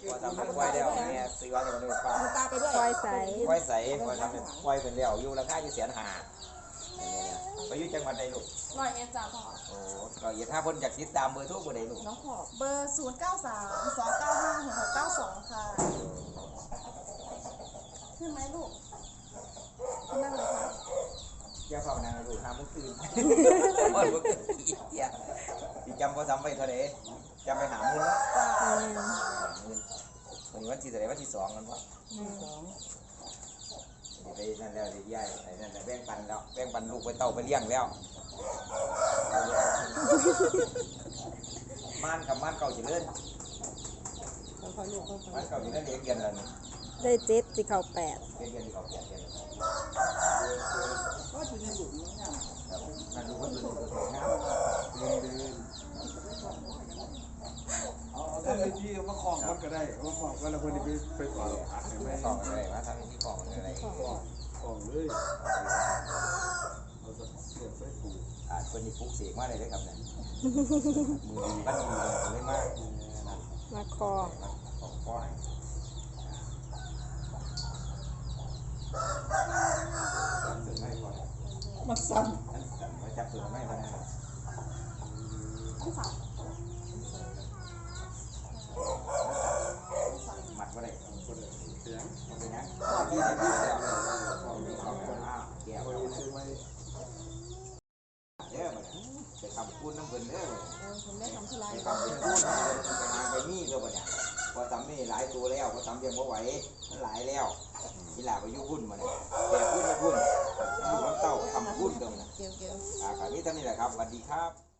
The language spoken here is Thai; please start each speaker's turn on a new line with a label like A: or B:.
A: ควายทำเนควายแล้วเนี่ยซื้ว่า
B: จะมาดูควาย
C: ควายใส
A: ควายใสควายทำเป็นควายเป็นแล้วอยู่ราคาอยู่เสียนหาไปอยู่จังหวัดใดลูก
B: รอยเอ็ดจ่าพ่อ
A: โอ้ร้อยเอ็ดถ้าพ้นจากติดตามเบอร์ทุกคนร์ใดลูก
B: น้องขอบเบอร์ศูนย์เก้าสามสองเก้าห้าหกเก้าสองค่ะขึ้นไหมลูกขึ้นนั่งเลยครับ
A: เจ้าเขานั่งดูทำเมื่อคืนเมื่อคืนเนี่ยจำก็จำไปเถอะเด้ทจำไปหาเงิน
B: แล้
C: ว มื้
A: อวันนี้วันที่เท่าใดวันที่สองมันบ่
B: สอง
A: ไปนั่นแล้วเดี๋ยวย้ายไปนั่นแหละแบ่งปันแล้วแบ่งปันลูกไปเต่าไปเลี้ยงแล้ว ม่านกับม่านเก่าเจริญม่านเก่าเจริญเลี้ยงเดือนละนี่
C: ได้เจ็ดสิเข้าแปด
A: เลี้ยงเดือนที่เก่าแก่เดือน
D: ก็จะได้หลุดนี้เนี่ย
A: ครับนั่นดูคนดูดูดูงามเดือนเดือน
D: เอาเอาท่านในที่มาคล้องมันก็ได้มาคล้องก็แล้วคนนี้ไปไปต่อผักเห็นไหม
A: ไม่ต้องอะไรมาทำที่ของอะไร
D: คล้องเลยเราจะเสียบไปผูก
A: อาจคนนี้ฟุกเสียงมากเลยเลยครับเนี่ยมือดีบ้านดีเลยมาก
C: มาคอ
A: ของพ่อให้จับตัวไม่ก่อน
D: มาซ้
A: นั่นจับตัวไม่ก่อนนะ
B: ต้องสาว
A: หมัดว่าไรำ
D: คนเสียง
A: มันเป็นยังที่ไหนที่แล้วอ้าวแก้ว
D: คนซื้อไหม
A: เด้อมาจะทำพูดน้ำเงินเด้อ
B: เออผมได้ทำทุลาย
A: ไปทำเป็นพูดไปหาไปมีเด้อบ่เนี่ยพอทำนี่หลายตัวแล้วพอทำยังไม่ไหวมันหลายแล้วทีหลาไปยุ่งหุ่นมาเนี่ยแต่พูดไม่พูดอยู่น้ำเต้าทำพูดกันนะ
B: เกี่ยวเกี่ยว
A: อ่าคราวนี้ท่านนี่แหละครับสวัสดีครับ